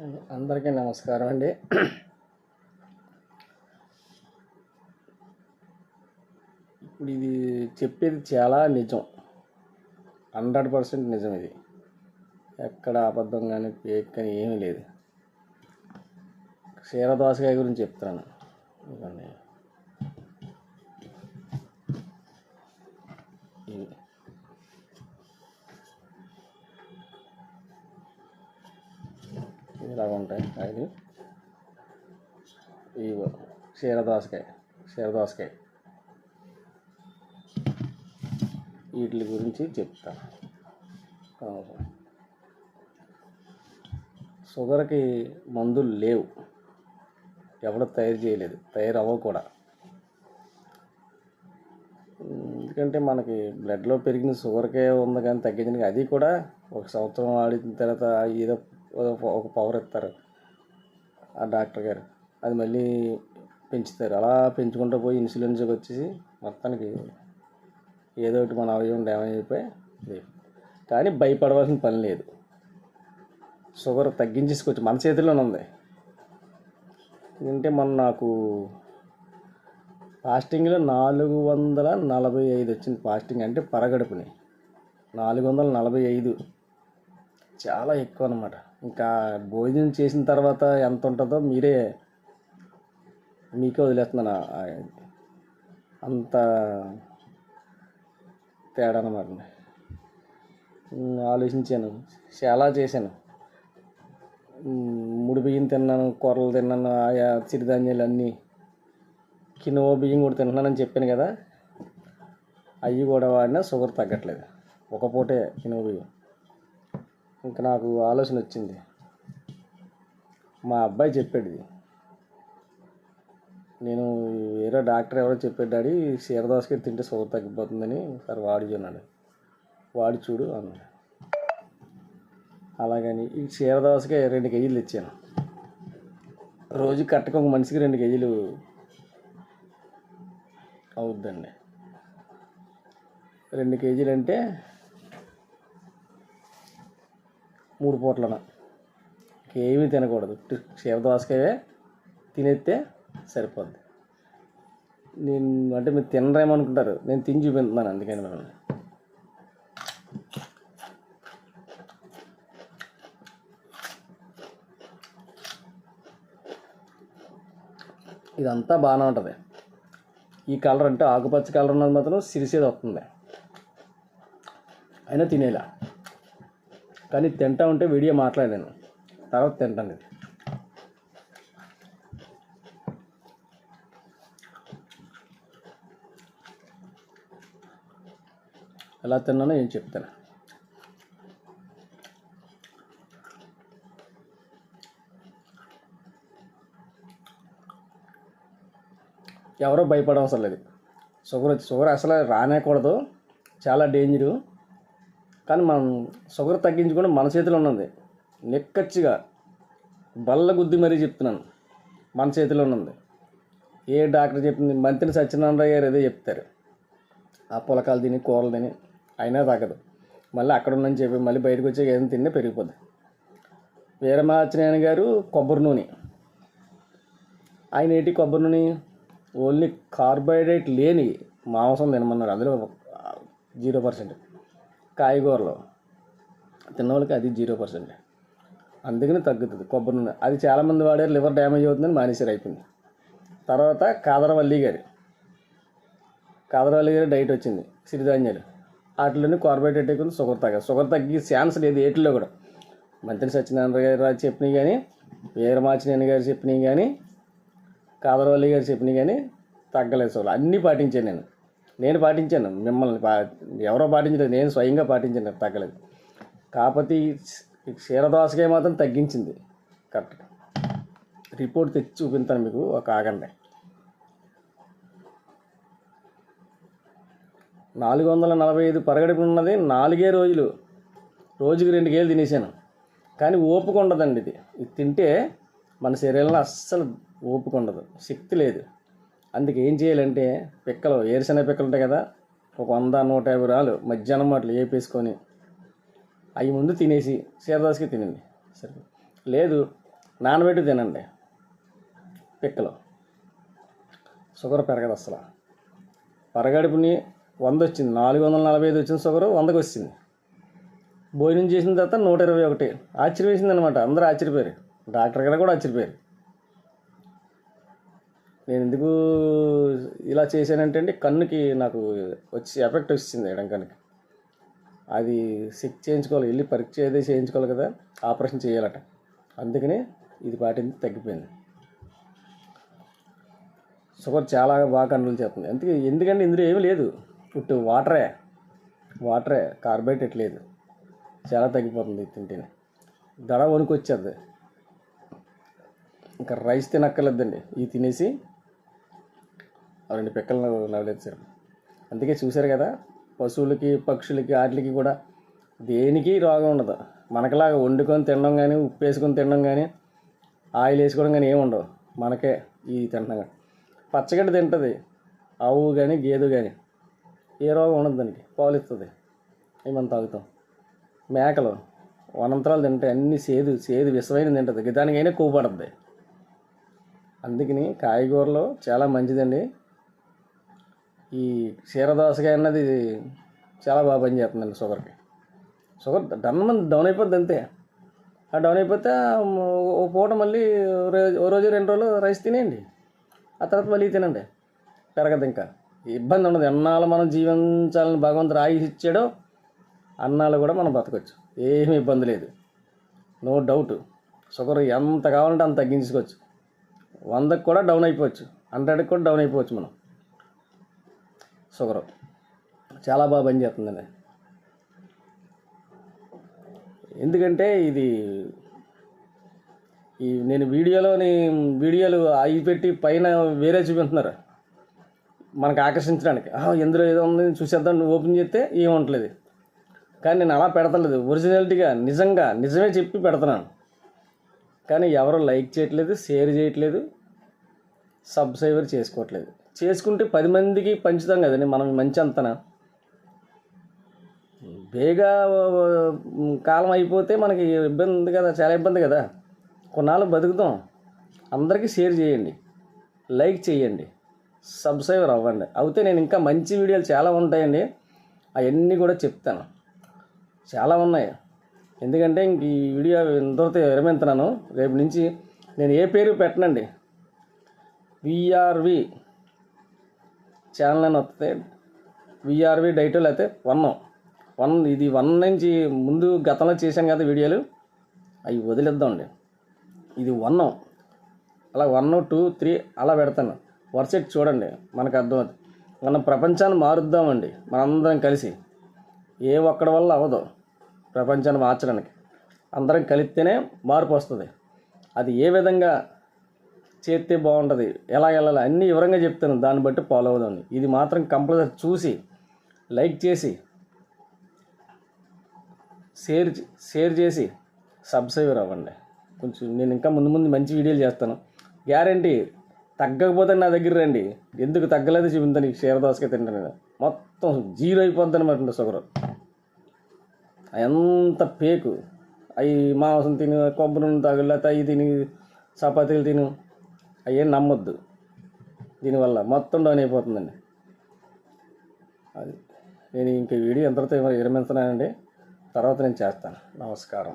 అందరికీ నమస్కారం అండి. ఇప్పుడు ఇది చెప్పేది చాలా నిజం. హండ్రెడ్ పర్సెంట్ నిజం ఇది. ఎక్కడ అబద్ధం కానీ ఫేక్ కానీ ఏమీ లేదు. క్షీరదోసకాయ గురించి చెప్తాను ఇవన్నీ ఇలాగ ఉంటాయి. కాయలు ఇవి క్షీరదోసకాయ క్షీరదోసకాయ వీటి గురించి చెప్తాను షుగర్కి మందులు లేవు. ఎవడు తయారు చేయలేదు. తయారు అవ్వవు కూడా ఎందుకంటే మనకి బ్లడ్లో పెరిగిన షుగర్కే ఉంది కానీ తగ్గించడానికి అది కూడా ఒక సంవత్సరం ఆడిన తర్వాత ఏదో ఒక పవర్ ఇస్తారు. ఆ డాక్టర్ గారు. అది మళ్ళీ పెంచుతారు. అలా పెంచుకుంటూ పోయి ఇన్సులిన్స్ వచ్చేసి మొత్తానికి ఏదో ఒకటి మన అవయవం డ్యామేజ్ అయిపోయి కానీ భయపడవలసిన పని లేదు. షుగర్ తగ్గించేసుకోవచ్చు. మన చేతిలోనే ఉంది. ఎందుకంటే మొన్న నాకు ఫాస్టింగ్లో నాలుగు వందల నలభై ఐదు వచ్చింది ఫాస్టింగ్ అంటే పరగడుపుని. నాలుగు వందల నలభై ఐదు. చాలా ఎక్కువ అనమాట ఇంకా భోజనం చేసిన తర్వాత ఎంత ఉంటుందో మీరే మీకే వదిలేస్తున్నాను. అంత తేడా అనమాట ఆలోచించాను. చాలా చేశాను. ముడి బియ్యం తిన్నాను కూరలు తిన్నాను ఆయా చిరుధాన్యాలు అన్నీ కినో బియ్యం కూడా తింటున్నానని చెప్పాను కదా అవి కూడా వాడినా షుగర్ తగ్గట్లేదు. ఒక పూటే కినో బియ్యం. ఇంకా నాకు ఆలోచన వచ్చింది. మా అబ్బాయి చెప్పాడు ఇది. నేను వేరే డాక్టర్ ఎవరో చెప్పాడు డాడీ క్షీరదోసకాయ తింటే షుగర్ తగ్గిపోతుందని సార్ వాడి అన్నాడు. వాడి చూడు అన్నాడు. అలాగని ఈ క్షీరదోసకాయ రెండు కేజీలు ఇచ్చాను. రోజు కట్టక ఒక మనిషికి రెండు కేజీలు అవుద్దండి. రెండు కేజీలు అంటే మూడు పూట్లన. ఏమీ తినకూడదు. క్షీరదోసకాయే తినేస్తే సరిపోద్ది. నేను అంటే మీరు తినరేమనుకుంటారు నేను తిని చూపిస్తున్నాను అందుకని మిమ్మల్ని. ఇదంతా బాగానే ఉంటుంది. ఈ కలర్ అంటే ఆకుపచ్చ కలర్ ఉన్నది మాత్రం సిరిసేది వస్తుంది. అయినా తినేలా. కానీ తింటా ఉంటే వీడియో మాట్లాడాను తర్వాత తింటాను ఇది ఎలా తిన్నానో ఏం చెప్తాను. ఎవరో భయపడవసరం లేదు. షుగర్ షుగర్ అసలు రానేకూడదు. చాలా డేంజరు. కానీ మనం షుగర్ తగ్గించుకుంటే మన చేతిలో ఉన్నది. నిక్కచ్చిగా బల్ల గుద్ది మరీ చెప్తున్నాను. మన చేతిలో ఉన్నది. ఏ డాక్టర్ చెప్పింది? మంత్రి సత్యనారాయణ గారు ఏదో చెప్తారు. ఆ పులకాలు తిని కూరలు తిని అయినా తగ్గదు మళ్ళీ అక్కడ ఉందని చెప్పి మళ్ళీ బయటకు వచ్చి ఏదైనా తిన్నా పెరిగిపోద్ది. వీరమాచనాయన గారు కొబ్బరి నూనె. ఆయన ఏంటి కొబ్బరి నూనె? ఓన్లీ కార్బోహైడ్రేట్ లేని మాంసం తినమన్నారు. అందులో జీరో పర్సెంట్. కాయగూరలు. తిన్న వాళ్ళకి అది జీరో పర్సెంట్. అందుకని తగ్గుతుంది కొబ్బరి నూనె. అది చాలామంది వాడారు లివర్ డ్యామేజ్ అవుతుందని మానేసారు అయిపోయింది. తర్వాత కాదరవల్లి గారు. కాదరవల్లి గారి డైట్ వచ్చింది సిరిధాన్యాలు. వాటిలోనే కార్బోహైడ్రేట్ ఎక్కువ షుగర్ తగ్గదు షుగర్ తగ్గే ఛాన్స్ లేదు ఏటిలో కూడా. మంత్రి సత్యనారాయణ గారు చెప్పినవి కానీ వీరమాచినేని గారు చెప్పినవి కానీ కాదరవల్లి గారు చెప్పినవి కానీ తగ్గలేదు షుగర్ అన్నీ పాటించాను నేను. నేను పాటించాను. మిమ్మల్ని పా ఎవరో పాటించలేదు. నేను స్వయంగా పాటించాను. తగ్గలేదు. కాకపోతే క్షీరదోసకాయ మాత్రం తగ్గించింది. కరెక్ట్. రిపోర్ట్ తెచ్చి చూపించాను మీకు. ఒక ఆగండి. నాలుగు వందల నలభై ఐదు పరగడుపు ఉన్నది. నాలుగే రోజులు. రోజుకి రెండు కేలు తినేసాను. కానీ ఓపిక ఉండదండి ఇది. ఇది తింటే మన శరీరంలో అస్సలు ఓపిక ఉండదు శక్తి లేదు. అందుకే ఏం చేయాలంటే పిక్కలు ఏరుశనగ పిక్కలు ఉంటాయి కదా ఒక వంద నూట యాభై రాలు మధ్యాహ్నం అట్లా వేపేసుకొని అవి ముందు తినేసి సీరదాసుకి తినండి. సరే లేదు నానబెట్టి తినండి పిక్కలు. షుగర్ పెరగదు అసలు. పరగడుపుని వంద వచ్చింది నాలుగు వందల నలభై ఐదు వచ్చింది షుగర్ వందకు వచ్చింది. భోజనం చేసిన తర్వాత నూట ఇరవై ఒకటి. ఆశ్చర్యం వేసింది అనమాట అందరూ ఆశ్చర్యపోయారు. డాక్టర్ గారు కూడా ఆశ్చర్యపోయారు. నేను ఎందుకు ఇలా చేశానంటే అండి కన్నుకి నాకు వచ్చి ఎఫెక్ట్ వచ్చింది ఎడం కనుక అది చెక్ చేయించుకోవాలి వెళ్ళి పరీక్ష ఏదో చేయించుకోవాలి కదా ఆపరేషన్ చేయాలట. అందుకని ఇది పాటింది తగ్గిపోయింది. షుగర్ చాలా బాగా కంట్రోల్ చేస్తుంది. అందుకే ఎందుకంటే ఇందులో ఏమీ లేదు. ఇటు వాటరే వాటరే కార్బోహైడ్రేట్ లేదు. చాలా తగ్గిపోతుంది ఇది తింటేనే. దడ వణుకు వచ్చేది ఇంకా రైస్ తినక్కర్లేదండి. ఇది తినేసి రెండు పిక్కలను నవలేసారు అందుకే చూశారు కదా పశువులకి పక్షులకి వాటికి కూడా దేనికి రోగం ఉండదు. మనకలాగా వండుకొని తినడం కానీ ఉప్పు వేసుకొని తినడం కానీ ఆయిల్ వేసుకోవడం కానీ ఏమి ఉండవు. మనకే ఈ తింటున్నాం కానీ పచ్చగడ్డ తింటుంది ఆవు కానీ గేదె కానీ ఏ రోగం ఉండదు దానికి. పాలు ఇస్తుంది అవి మనం తాగుతాం? మేకలు వనంతరాలు తింటాయి అన్ని సేదు సేదు విషమైన తింటుంది. దానికైనా కొవ్వు అందుకని కాయగూరలు చాలా మంచిదండి. ఈ క్షీరదోసకాయ అన్నది చాలా బాగా పనిచేస్తుందండి షుగర్కి. షుగర్ డన్ డౌన్ అయిపోద్ది అంతే. ఆ డౌన్ అయిపోతే ఓ పూట మళ్ళీ ఓ రోజు రెండు రోజులు రైస్ తినేయండి. ఆ తర్వాత మళ్ళీ తినండి. పెరగదు ఇంకా. ఇబ్బంది ఉండదు. ఎన్నాళ్ళు మనం జీవించాలని భగవంతుడు ఆయుష్ ఇచ్చాడో అన్నాళ్ళు కూడా మనం బతకొచ్చు. ఏమీ ఇబ్బంది లేదు. No doubt. షుగర్ ఎంత కావాలంటే అంత తగ్గించుకోవచ్చు. వందకు కూడా డౌన్ అయిపోవచ్చు. హండ్రెడ్కి కూడా డౌన్ అయిపోవచ్చు మనం. షుగర్. చాలా బాగా పనిచేస్తుందండి ఎందుకంటే ఇది ఈ నేను వీడియోలోని వీడియోలు అవి పెట్టి పైన వేరే చూపిస్తున్నారు. మనకు ఆకర్షించడానికి. "ఆ, ఇందులో ఏదో ఉంది చూసేద్దాం నువ్వు ఓపెన్ చేస్తే ఏం కానీ నేను అలా పెడతలేదు. ఒరిజినాలిటీగా నిజంగా నిజమే చెప్పి పెడుతున్నాను. కానీ ఎవరు లైక్ చేయట్లేదు షేర్ చేయట్లేదు సబ్స్క్రైబర్ చేసుకోవట్లేదు. చేసుకుంటే పది మందికి పంచుతాం కదండి మనం మంచి అంతనా. బేగా కాలం అయిపోతే మనకి ఇబ్బంది ఉంది కదా చాలా ఇబ్బంది కదా. కొన్నాళ్ళు బతుకుతాం. అందరికీ షేర్ చేయండి. లైక్ చేయండి. సబ్స్క్రైబర్ అవ్వండి. అయితే నేను ఇంకా మంచి వీడియోలు చాలా ఉంటాయండి. అవన్నీ కూడా చెప్తాను. చాలా ఉన్నాయి. ఎందుకంటే ఇంక ఈ వీడియో ఇంతవరకు విరమిస్తున్నాను రేపు నుంచి నేను ఏ పేరు పెట్టనండి? విఆర్వి. ఛానల్ అని వస్తే విఆర్వి డైటో అయితే వన్ వన్ ఇది వన్ నుంచి ముందు గతంలో చేశాను కదా వీడియోలు అవి వదిలేద్దామండి. ఇది వన్ అలా వన్ టూ త్రీ అలా పెడతాను. వరుసెట్ చూడండి మనకు అర్థమవుతుంది. మనం ప్రపంచాన్ని మారుద్దామండి మనందరం కలిసి. ఏ ఒక్కడి వల్ల అవ్వదు ప్రపంచాన్ని మార్చడానికి. అందరం కలిస్తేనే మార్పు వస్తుంది. అది ఏ విధంగా చేస్తే బాగుంటుంది. ఎలా వెళ్ళాలి? అన్నీ వివరంగా చెప్తాను. దాన్ని బట్టి ఫాలో అవుదాం. ఇది మాత్రం కంపల్సరీ చూసి లైక్ చేసి షేర్ షేర్ చేసి సబ్స్క్రైబర్ అవ్వండి. కొంచెం నేను ఇంకా ముందు ముందు మంచి వీడియోలు చేస్తాను. గ్యారంటీ తగ్గకపోతే నా దగ్గర రండి. ఎందుకు తగ్గలేదు చూపించాను నీకు క్షీరదోసగా తింటాను మొత్తం జీరో అయిపోద్ది అనమాట షుగర్ ఎంత పేకు అవి మాంసం తిని కొబ్బరి నూనె తాగు లేకపోతే అవి తిని చపాతీలు తిను అవేం నమ్మొద్దు. దీనివల్ల మొత్తం డౌన్ అయిపోతుందండి. అది. నేను ఇంక వీడియో ఎంతతో విరమించనానండి తర్వాత నేను చేస్తాను. నమస్కారం.